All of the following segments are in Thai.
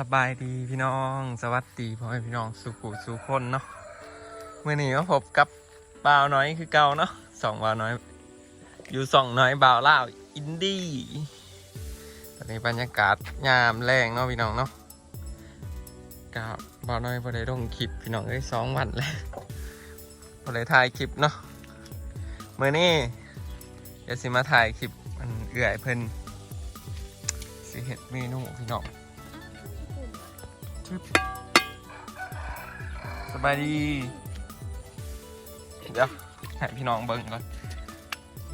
สบายดีพี่น้อง สวัสดีพ่อแม่พี่น้องสุขุสุคนเนาะเมื่อนี้ก็พบกับบ่าวน้อยคือเก่าเนาะสองบ่าวน้อย อยู่สองน้อยบ่าวเล่าอินดี้ตอนนี้บรรยากาศยามแรงเนาะพี่น้องเนาะกับบ่าวน้อยพอได้ลงคลิปพี่น้องได้สองวันแล้วพอได้ถ่ายคลิปเนาะเมื่อนี้เดี๋ยวสิมาถ่ายคลิปมันเอื่อยเพิ่นสิเห็ดเมนูพี่น้อง สบายดี เดี๋ยวให้พี่น้องเบิ่งก่อน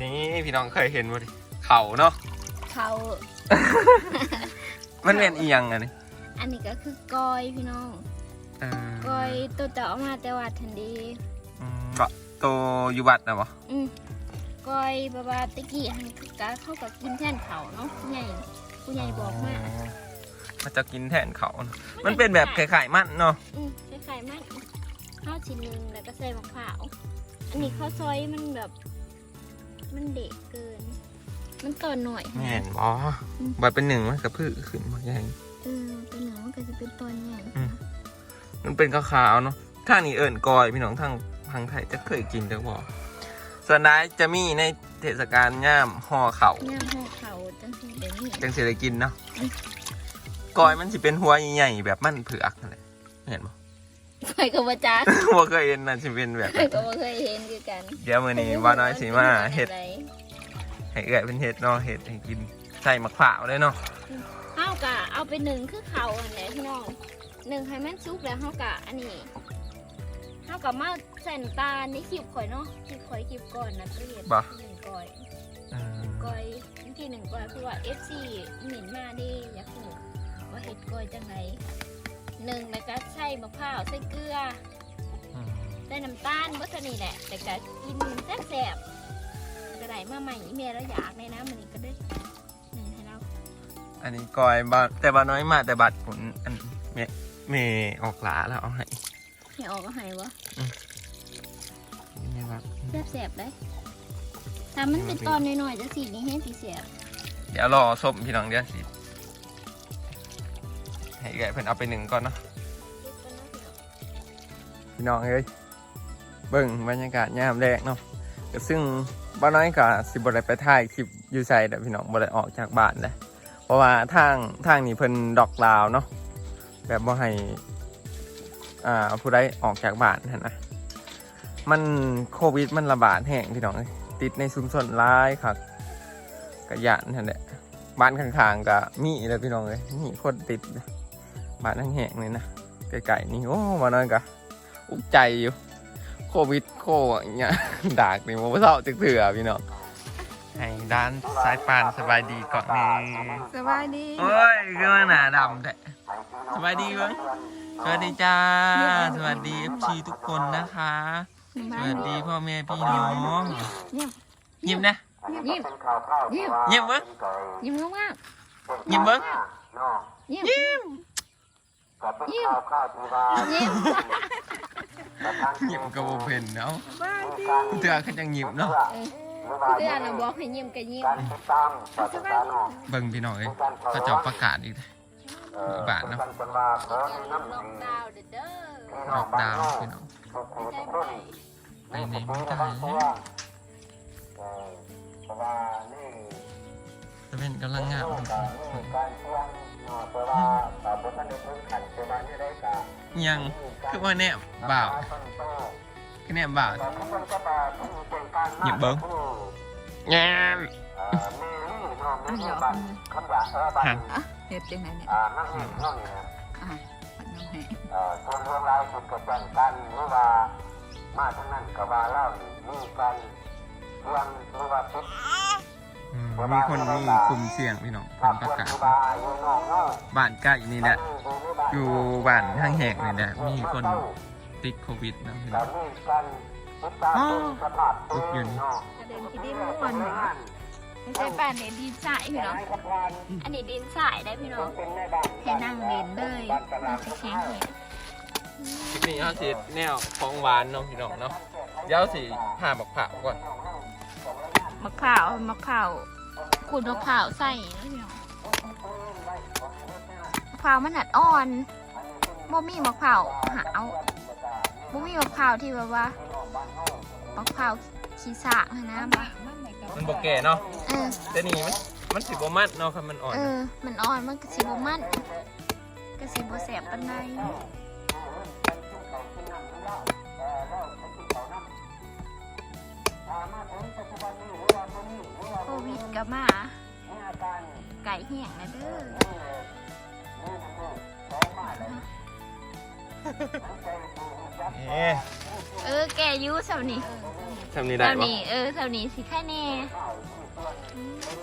นี่พี่น้องเคยเห็นบ่ดิเขาเนาะ เขามันเป็นอีหยังอะนี่อันนี้ก็คือกอยพี่น้องเออกอยตัวจะออกมาแต่ว่าทันดี อืมบ่โตอยู่บัดนะบ่อืมกอยบาบาตะกี้หันก็เข้ากับกินแท่นเขาเนาะผู้ใหญ่ผู้ใหญ่บอกมา มันจะกินแทนเขาเนอะมันเป็นแบบไข่ๆมันเนาะอืมคล้ายๆมันข้าวชิ้นหนึงแล้วก็ใส่มะพร้าวอันนี้ข้าวซอยมันแบบ มันเด็กเกิน มันต่อนหน่อยไม่เห็นบ่บัดเป็นหนึ่งมันกระพือขึ้นมาใหญ่ เออตัวเหนือมันก็จะเป็นตอนใหญ่อืม มันเป็นขาวๆเนาะทางนี้เอิญกอยพี่น้องทางทางไทยจะเคยกินจังบ่ส่วนนายจะมีในเทศกาลย่ามห่อเข่าย่างห่อเขาจังสิเดี๋ยวนี้จังสิได้กินเนาะอืม กอยมันสิเป็นหัวใหญ่ๆแบบมันเผือกนั่นแหละเห็นบ่ข่อยก็บ่จ้าบ่เคยเห็นน่ะสิเป็นแบบข่อยก็บ่เคยเห็นคือกัน เดี๋ยวมื้อนี้ว่าน้อยสิมาเฮ็ดให้เอื้อยเป็นเฮ็ดเนาะเฮ็ดให้กินใส่มะพร้าวเลยเนาะเฮากะเอาไปหนึ่งคือเขาอันแหละพี่น้องหนึ่งให้มันสุกแล้วเฮากะอันนี้เฮากะมาใส่น้ำตาลในคลิปข่อยเนาะคลิปข่อยคลิปก่อนนะเปลี่ยนบ่หนึ่งก้อยเออก้อยวิธีหนึ่งก้อยคือว่า FC หมิ่นมาดิอยากรู้ ว่าเฮ็ดก้อยจังไงหนึ่งแล้วก็ใส่มะพร้าวใส่เกลืออืมใส่น้ำตาลบ่สนี่แหละแต่ก็กินแซ่บๆก็ได้มาใหม่อีเมลแล้วอยากในนะมันนี้ก็ได้หนึ่งให้เราอันนี้กอยบ่แต่บ่น้อยมาแต่บัดผลอันเมเมออกหลาแล้วเอาให้ให้ออกก็ให้วะนี่ครับแซ่บๆได้ถ้ามันเป็นตอนน้อยๆจะสีนี้ให้สีเสียบเดี๋ยวรอส้มพี่น้องเดี๋ยวสิ ให้เอื้อยเพิ่นเอาไปหนึ่งก่อนเนาะพี่น้องเอ้ยเบิ่งบรรยากาศยามแรกเนาะก็ซึ่งบ้านน้อยก็สิบ่ได้ไปถ่ายคลิปอยู่ใส่แต่พี่น้องบ่ได้ออกจากบ้านเลยเพราะว่าทางทางนี้เพิ่นดอกลาวเนาะแบบบ่ให้อ่าผู้ใดออกจากบ้านนะมันโควิดมันระบาดแห้งพี่น้องติดในชุมชนหลายคักกะยานนั่นแหละบ้านข้างๆก็มีเลยพี่น้องเอ้ยมีคนติด บ้านแห้งๆเลยนะไกลๆนี่โอ้บ้านน้อยก็อุกใจอยู่โควิดโคอย่างเงี้ยดากนี่มันเศร้าจึกเถื่อพี่น้องให้ด้านซ้ายปานสบายดีก่อนนี่สบายดีโอ้ยก็หนาดำแต่สบายดีมั้งสวัสดีจ้า สวัสดีเอฟซีทุกคนนะคะ สวัสดีพ่อแม่พี่น้องเงียบยิ้มนะยิ้มยิ้มยิ้มเบิ้งยิ้มมากยิ้มเบิ้งๆยิ้ม ยิ้มยิ้มยิ้มยิ้มกระโบเพนเนาะเถื่อเขาจะยิ้มเนาะเพื่อนเราบอกให้ยิ้มก็ยิ้มเบิ้งพี่น้องเอ้ยเขาจะประกาศอีกบาทเนาะล็อกดาวน์เด้อล็อกดาวน์พี่น้องใช่ไหมไปไหนไม่ได้จะเป็นกำลังงาม ยังคือว่าแนบบ่าวคือแนบบ่าวหยิบเบิ้งแงมหันเฮ็ดจังไดเนี่ยอ่านั่นนี่นั่นนี่นะอ่าปันน้ำให้เอ่อส่วนเรื่องราวสุดกับแบ่งกันหรือว่ามาทั้งนั้นกับว่าเล่านี่มีกันเรื่องหรือว่าติด อืมมีคนมีกลุ่มเสี่ยงพี่น้องกัเพิ่บนประเพื่อนกาศครูบาอยู่นอกเนาะบ้านใกล้นี่แหละอยู่อยู่บ้านห้างแหกนี่แหละมีคนติดโควิดนะพี่น้กัอบงมีกันติดตามตัวสภาพตัวเนาะกระเด็นที่ดินม่วนนั่นไม่ใช่ป่านเนี่ยดินสายพี่น้องสะพานอันนี้ดินสายได้พี่น้องเป็นแม่บ้านให้นั่งเล่นเลยน่าจะแข็งแรงคลิปนี้เขาสิแนวของหวานเนาะพี่น้องเนาะเดี๋ยวสิผ่าบักผ่าก่อน มะพร้าวมะพร้าวขูดมะพร้าวใส่นะพี่น้องมะพพร้าวมันหัดอ่อนบ่มีมะพร้าวหาวบ่มีมะพร้าวที่แบบว่ามะพร้าวขี้สากหั้นนะบ่มันบ่แก่เนาะเออ แต่นี่มันมันสิบ่มัดเนาะคันมันอ่อนเออ มันอ่อนมันก็สิบ่มันก็สิบ่แสบปานใด โควิดก็มาไก่แห้งนะเด้อเอ๊ะเออแกอยูสำนี้ทำนี่ได้สำบ่นี้เออสำนี้สิแค่แน่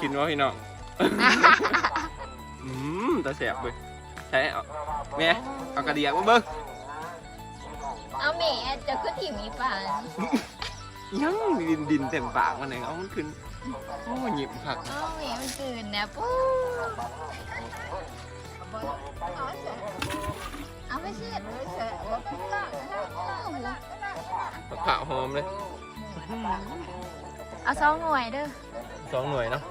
กินบ่พี่น้องอืมตาแสบเว้ยใช่เอาแม่เอากระเดียกมาเบิ่งเอาแม่จะขึ้นที่มีป่าน ยังดินดินเต็มปากมันเลยเอามันขึ้นโอ้หยิบผักเอาแม่มันตื่นนะปุ๊เอาไปเช็ดเอาไปเช็ดเอาไปล้างนะผักผ่าหอมเลยเอาสองหน่วยเด้อสองหน่วยเนาะ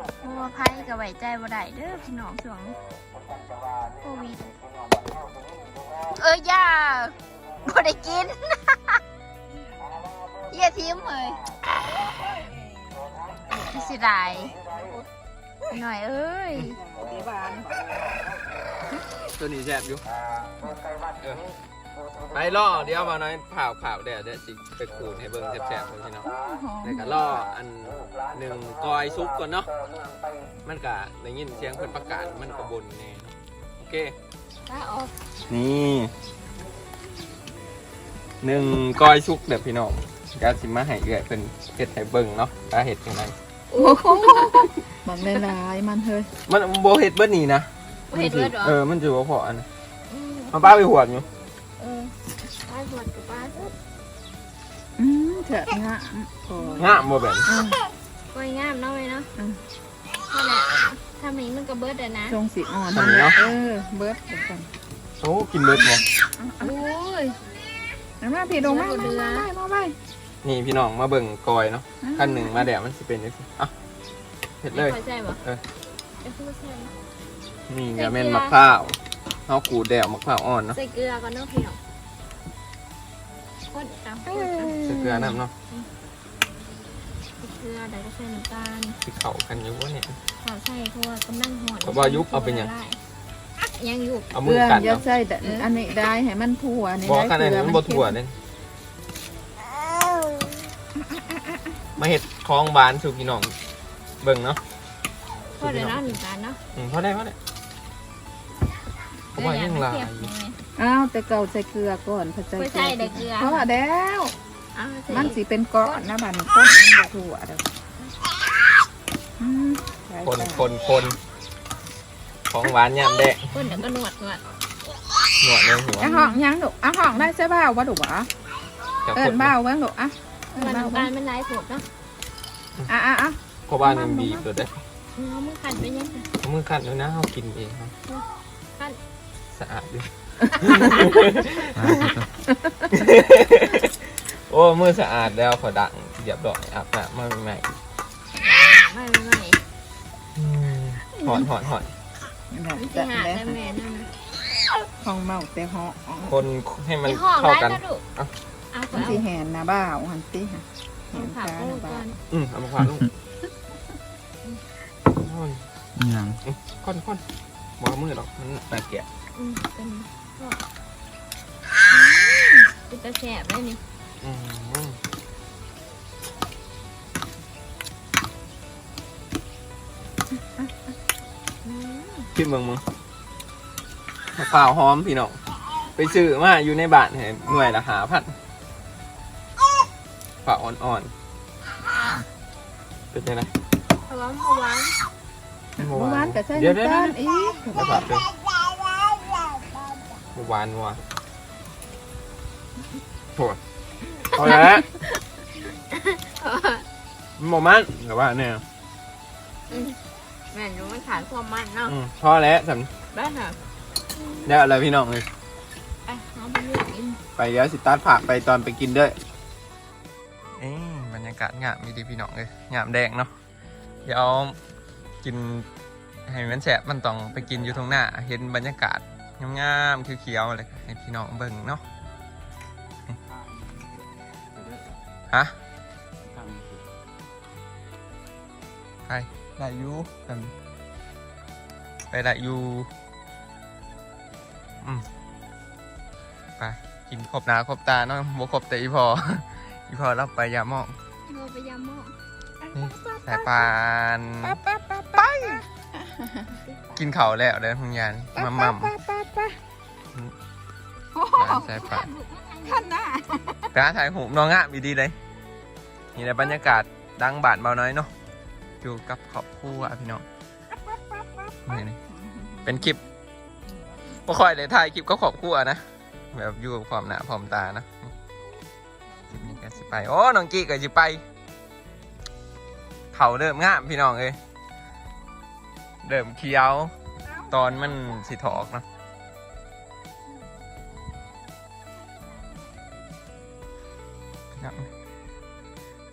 มมัวไพ่กับไหวใจบ่ได้เด้อพี่น้องช่วงโควิดเออย่าบ่ได้กินอย่าทิ้มเลยเสิดายหน่อยเอ้ยตัวนี้แสบอยู่เออ ไปล่อเดี๋ยวมาหน่อยผ่าผ่าเดี๋ยวเดี๋ยวสิไปขูดให้เบิ่งแสบๆคนพี่น้องแล้วก็ล่ออันหนึ่งกอยซุปก่อนเนาะมันก็ได้ยินเสียงเพิ่นประกาศมันก็บนแน่เนาะโอเคถ้าออกนี่หนึ่งก้อยชุกเด็ดพี่น้องก็สิมาให้เอื้อยเป็นเห็ดให้เบิ่งเนาะตาเห็ดยังไงมันไม่ลายมันเฮ้ยมันโบเห็ดเบิ้นี่นะเห็ดเลือดเหรอเออมันจะบ่พออันมมาป้าไปหวดอยู่เออปลาหวดกับปลาสุดอืมเถอะงะพองามบ่แบบอะกล้วยงามเนาะเลยเนาะอืม นั่นแหละถ้ามีมันก็เบิดอะนะ ทรงสีอ่อนทำนี้เนาะ เออ เบิร์ดเดี๋ยวก่อนโอ้กินเบิดบ่โอ้ย เอามาพี่ดงมาเดืมาอมามาไปนี่พี่น้องมาเบิ่งกอยเนาะขั้นหนึ่งมาแดดมันสิเป็นจังซี่อะเห็ดเลยขอใส่บ่เออเอ้ยคือใส่นี่ก็แม่นมะพร้าว เฮาขูดแดดมะพร้าวอ่อนเนาะใส่เกลือก่อนเนาะพี่น้องคนตามคนเอาใส่เกลือน้ำเนาะใส่เกลือเดี๋ยวก็ใส่น้ำตาลสิเข้ากันอยู่บ่เนี่ยขอใส่เพราะว่ากำลังหอนขอว่ายุบเอาเป็นหยัง ยังอยู่เอาเกมืลืออกัดอย่าเนาะใส่แต่อันนี้ได้ให้มันทั่วนี่บ่ได้ขนาดนั้นมันบ่ถั่วเค็มเด้มาเห็ดคลองบานสู่พี่น้องเบิ่งเนาะพอเดี๋ยวเนาะหนึ่งจานเนาะอืมพอได้พอได้ เพราะว่ายังหลายเทีบหน่อยอ้าวแต่เก่าใส่เกลือก่อนพอใจไม่ใส่แต่เกลือเพราะว่าแล้วเอาใส่มันสิเป็นก้อนนะบัดนก้อนมันบ่ทั่วเด้ออืมได้คนจ้ะคนคนของหวานยามแดงคนเดี๋ยวก็นวดนวดหนวดในหัวอะห้องยังดุอะห้องได้ใช่เบ้าบ่ดุบ่ะแต่เอิ้คนนเบ้าเบิ่งดุอะเอิ้มันนเบ้าของเบิ่กางรเป็นลายผมเนาะอะอะอะเพราะว่ามันบีบตัวได้เอามือขันไปยังไงเอามือขัดเลยนะเขากินเองครับขัน สะอาดดีโอ้มือสะอาดแล้วขอดังเรียบร้อยอาบน้ำมาใหม่ไม่ไม่ไม่หอนหอนหอนได้ไม่แต่ใช่หาแล้วแต่แม่นั่นนะห้องเมาแต่ห้องคนให้มันไอ้ห้องเข้าได้กัน นะลูกเอา เอาขอมันเอาสิแหนนะบ้าวหันติค่ะแหเอานผักขาก็ลูนะกก่บ้าอวนอืมเอามาขวานลูกยังค่อนค่อนมองมือหรอกมันแปลกแกะ อืมเป็นก็เป็นตะแสบได้นี่อืมอืมคิดเมืองมึงมะพร้าวหอมพี่น้องไปซื้อมาอยู่ในบ้านเห็นหน่วยละหาพันฝาอ่อนๆเป็นยังไงเพราะว่าเพราะว่าเมื่อวานก็ใส่เดี๋ยวเดี๋ยวเดี๋ยวตาลอีกไม่ผัดเลย เมื่อวานว่ะโหดเอาละมันบอกมันแต่ว่าเนี่ยอืมแม่หนูไม่ขาดความมันเนาะอืมพอแล้วสบ้านน่ะำได้อะไรพี่น้องเลย ไปเอาไปเลือกกินไปเดี๋ยวสิตาร์ทผักไปตอนไปกินด้วยเอ้บรรยยากาศงามมีดีพี่น้องเลยงามแดงเนาะ เดี๋ยวกินให้มันแสบมันต้องไปกินอยู่ตรงหน้า เห็นบรรยากาศ งามๆเขียวๆอะไรให้พี่น้องเบิ่งเนาะฮะไปได้อยู่กันไปได้อยู่อืมไปกินครบหนาครบตาเนาะบ่ครบแต่อีพอ อีพอรับไปยาหมองเราไปยามหม้อสายปานป้าป้าป้าไป กินเขาวแล้วเลยทุกอย่างมัมมัม ป้าป้าป้าโอ้โหสายปานท่านน่ะไปหาถ่ายหูปน้องงะมีดีเลยนี่แหละบรรยากาศดังบาดเบาน้อยเนาะอยู่กับครอบครัวพี่น้องนี่นี่เป็นคลิปบ่ค่อยได้ถ่ายคลิปก็ครอบครัวนะแบบอยู่กับความหนาความตานะคลิปนี้ก็สิไปโอ้น้องกี้ก็สิไปเขาเริ่มงามพี่น้องเอ้ยเริ่มเคี้ยวตอนมันสิถอกเนาะ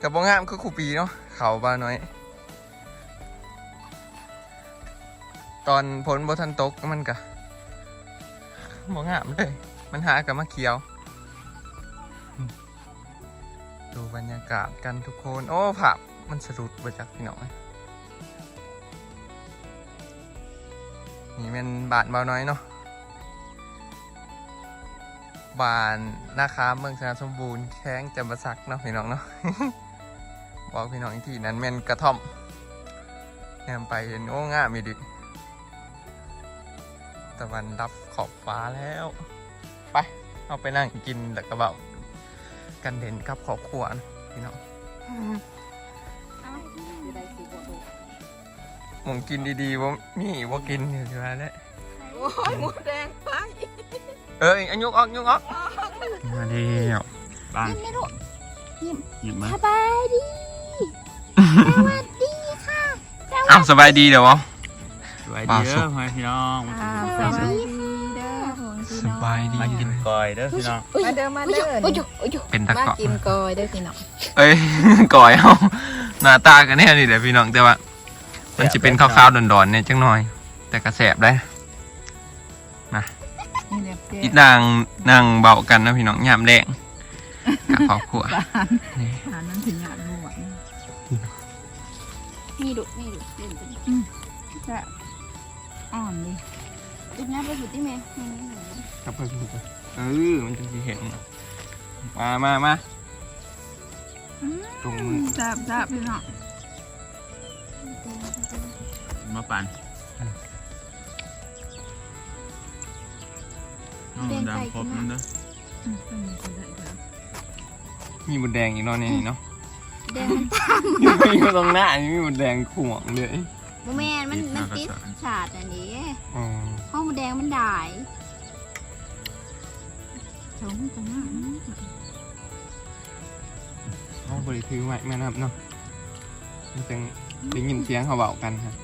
กับบงามคือครูปีเนาะเขาบาน้อย ตอนพ้นบทันตกมันกะบงามเลยมันหากับมาเคี้ยว ดูบรรยากาศกันทุกคน โอ้ผับมันสะดุดไปจากพี่น้องนี่เป็นบาทเบาน้อยเนาะบานนาคาเมืองชนะสมบูรณ์แข้งจำปาสักเนาะพี่น้องเนาะ บอกพี่น้องอีกทีนั้นแม่นกระท่อมแนมไปเห็นโอ้ง่ามีดิตะวันรับขอบฟ้าแล้ว ไป เอาไปนั่งกินแล้วก็เบากันเด่นกับขอบขวานพี่น้องอยู่ได้สิบ่ถูกหมองกินดีๆว่ามีว่ากินอยู่ที่ว่าแล้วโอ้ยหมูแดงไปเอ้ยอันยกออกยกออกมาเดียวบ้านยิ้มไม่รู้หยิบมาสบายดี สบายดีเดี๋ยววะ สวัสปลาดีสุเด้กอพ่อแม่พี่น้องอ่ามาสกินวัสดีเด้อของพี่สน้องบายดี มากินกอยเด้อพี่น้องมาเด้อมาโอ้ยเด้อโอ้ยโอ้ยเป็นตะมาเกาะกินกอยเด้อพี่น้องเอ้ย ก่อยเอาหน้าตากันแน่นี่เดี๋ยวพี่น้องแต่ว่า มันจะเป็นข้าวๆดอนๆเนี่ยจังหน่อย แต่กระแสบได้นี่เรียบเจ๊อีนางนางเบากันนะพี่น้องยามแดงกับครอบครัวนี่หานั้นถึง อ่อนดิจุดน้าไปสุดที่แม่นี่นี่หนูครับเพื่อนเออมันจะสิเห็น มามามาตรงมือจับจับพี่น้องมาปั่นน้องดำครบนั่นเด้ออืมอันนี้ก็ได้แล้วมีบุดแดงอีกเนาะในนี่เนาะแดงมันมีอยู่ตรงหน้านี่มีบุดแดงขวงเลย โมแมนมันมันติดฉาดอันนี้อ๋อห้องมันแดงมันด่ายชมกันนะเขาบริถือไว้แม่นะครับเนาะมันจังได้ยินเสียงเขาเบากันครับ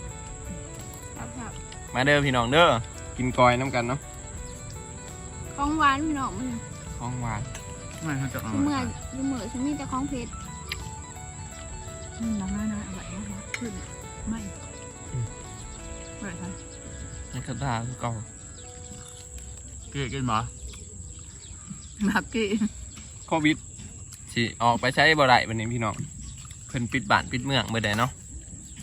จับจับมาเด้อพี่น้องเด้อกินกอยน้ำกันเนาะของหวานพี่น้องมันของหวานไม่เขาจะเอาเมื่ออยู่เมื่อฉันมีแต่ของเผ็ดอืมน้ำน้อยน้อยเอาไว้เอาไว้ขึ้นไม่ ไว้ค่ะในกระดาษเก่าเกี้กินบ่นับกี้โควิดสิออกไปใช้บ่ได้วันนี้พี่น้องเพิ่นปิดบ้านปิดเมืองเมื่อใดเนาะ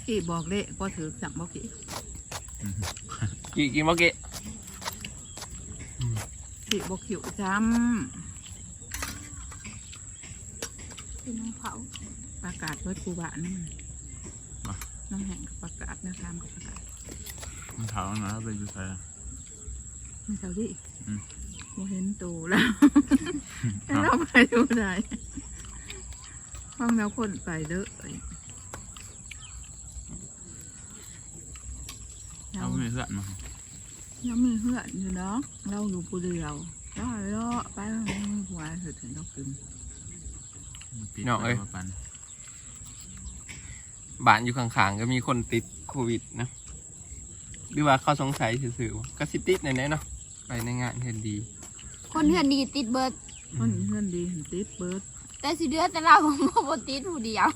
กี้บอกเละก็ถือสั่งบอกกี้กี่กินบ่กี่กี้บอกขิวจเป็นน้ำเผาำประกาศไว้กูบะนั่นน้ำแห้งกับประกาศนะครับกับประกาศ มันเท้าหน่อยไปอยู่ใส่ไม่เท่าดิอืมโมเห็นตูแล้วให้เราไปดูไหนห้องแล้วคนไปเด้อเอาเราไม่มีเพื่อนมาเรามีเพื่อนอยู่เนาะเราอยู่ผู้เดียวก็เลาะไปไม่มีหัวเถิดถึงต้องกินปิดมาปั่นบ้านอยู่ข้างๆก็มีคนติดโควิดนะ หรือว่าเขาสงสัยซื่อๆว่าก็สิติดในนี้เนาะไปในงานเห็นดี คนเถื่อนดีติดเบิร์ดคนเพื่อนดีเห็นติดเบิร์ดแต่สิเดือแต่เราบ่บ่ติดผู้เดียว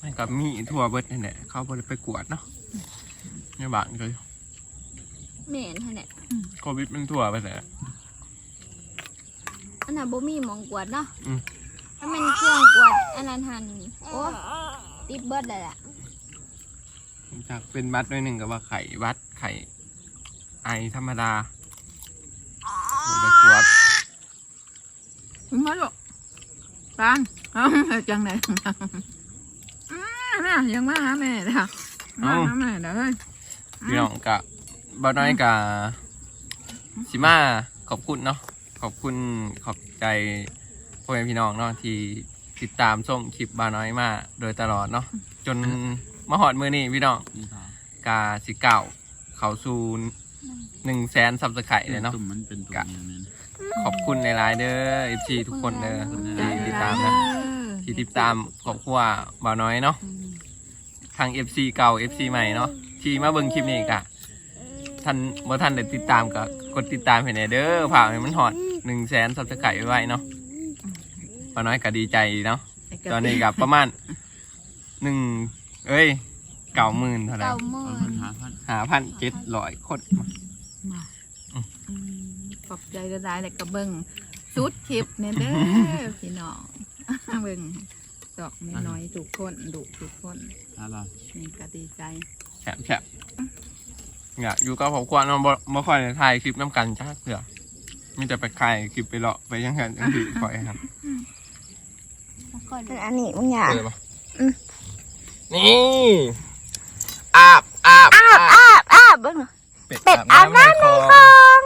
มันกับมีทั่วเบิดนี่นแหละเขาบ่ได้ไปกวดเนาะเนี่ยบ้านก็แม่นหั่นแหละโควิดมันทั่วไปแหละ อันน่ะบ่มีหมองกวดเนาะอืม ถ้ามันเครื่องกวดอันนั้นหันโอ้ติดเบิดเลยแหละ จากเป็นบัดด้วยหนึ่งกับว่าไข่วัดไข่ไอธรรมดาบ่ไปกวดถึงมาลูกปานเอาจังไหนอืมแม่ยังมาหาแม่เลยค่ะมาหาแม่เด้อเฮ้ยพี่น้องกะบ่น้อยกะสิมาขอบคุณเนาะขอบคุณขอบใจพ่อแม่พี่น้องเนาะที่ติดตามส่งคลิปบ่าน้อยมาโดยตลอดเนาะจน มาหอดมือนี่พี่น้องนี่ค่ะกาสิเก่าเขาสู่หนึ่งแสนซับสไครต์เลยเนาะ ตุ่มมันเป็นตุ่มอย่างนี้ขอบคุณในไลน์เด้อ FC ทุกคนเด้อขอบคุณที่ติดตามนะที่ติดตามครอบครัวบ่าวน้อยเนาะทาง FC เก่า FC ใหม่เนาะที่มาเบิ่งคลิปนี้กะท่านบ่ท่านได้ติดตามก็กดติดตามให้แหน่เด้อผ่ากให้มันฮอดหนึ่งแสนซับสไครต์ไว้เนาะบ่าวน้อยก็ดีใจเนาะตอนนี้ก็ประมาณหนึ่ง เอ้ยเก่าหมื่นเท่าไหร่เก้าหมื่เอานพันหาพันหาพันเจ็ดร้อยคนมาอืมขอบใจกระดายแต่กระเบิงสุดคลิปเนี่ยเด้อพี่น้องเบิงดอกน้อยๆทุกคนดุทุกคนหาเรานี่ก็ดีใจแฉบแฉบอยากอยู่กับครอบครัวเนาะบ่บ่ค่อยได้ถ่ายคลิปน้ำกันจ้าเถื่อมีแต่ไปถ่ายคลิปไปเลาะไปยังไงจังซี่ค่อยครับอันนี้มึงอยากเจอปะ นี่อาบอาบอาบอาบอาบเบิ่งเป็ดอาบน้ำในคลอง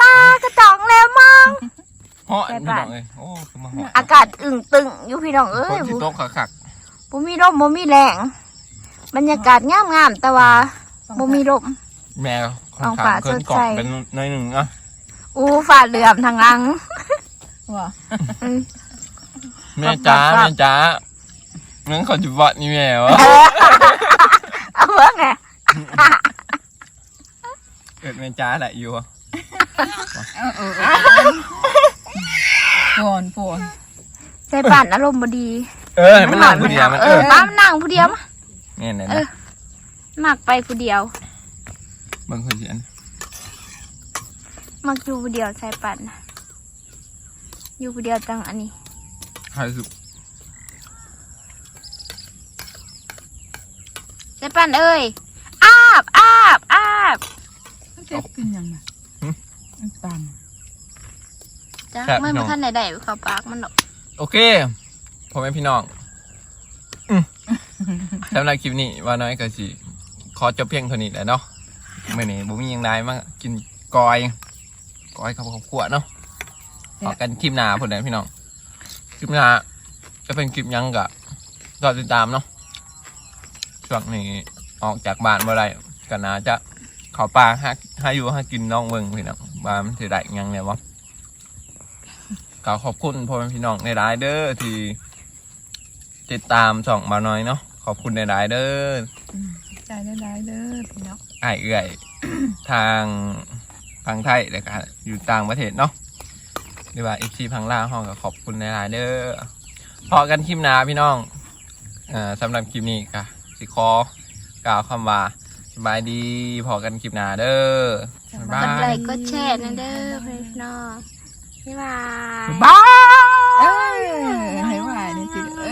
ปลากระจ่องแล้วมองเหาะพี่น้องเอ้ยโอ้คือมาเหาะอากาศอึ่งตึงอยู่พี่น้องเอ้คยนที่ตกขักบ่มีลมบ่มีแรงบรรยากาศงามงามๆแต่ว่าบ่มีลมๆแมวค่อนท้องข้าฟ้างเกินกล่สอดงใสเป็นหน้อยหนึ่งอะอู้ฟ้าเหลื่อมทางหลังว่าอืมแม่จ้าแม่จ้า งั้นขอจุบวัดนี่แม่วะเอาเบิ่งไงเกิดแม่จ้าแหละอยู่เออเออเออปวนปวนใจปั่นอารมณ์บ่ดี เออมันนั่งผู้เดียวมันเอเอออป้ามันนั่งผู้เดียวมาเนี่ยเนี่ยเออมักไปผู้เดียว บางคนเสียนมักอยู่ผู้เดียวใจปั่นน่ะอยู่ผู้เดียวจังอันนี้ใครสุด ใจปั่นเอ้ยอาบอาบอาบเจ็บกินยังไงปันจ้ะไม่มาท่านไหนได้เข้าปากมันหรอกโอเคผมเป็นพี่น้องอืมสำหรับคลิปนี้ว่าน้อยก็สิขอจบเพียงเท่านี้แหละเนาะเมื่อนี้บุมีหยังได้มากินกอยกอยกับข้าวคั่วเนาะขอกันคลิปหน้าผลเลยพี่น้องคลิปหน้าจะเป็นคลิปหยังกะรอติดตามเนาะ ช่วงนี้ออกจากบ้านเมื่อไรก็น่าจะเขาปลาหาหาอยู่หากินน้องเบิ่งพี่น้องว่ามันถือได้หยังเนี่ยวะก็ขอบคุณพ่อแม่พี่น้องในรายๆเด้อที่ติดตามช่องมาน้อยเนาะขอบคุณในรายๆเด้อใจได้ได้เด้อพี่น้องไอ้ายเอื่อย ทางพังไทยแล้วก็อยู่ต่างประเทศเนาะหรือว่าอีพีพังล่างห้องก็ขอบคุณในรายๆเด้อพอกันคลิปหนาพี่น้องอ่าสำหรับคลิปนี้ค่ะ สิคอกล่าวคำว่าสบายดีพอกันคลิปหน้าเด้อบ๊ายบากลยก็แชร์นะเด้อพี่น้องบ๊ายบาย บ้าเอ้ยให้ว่านี่ติดเอ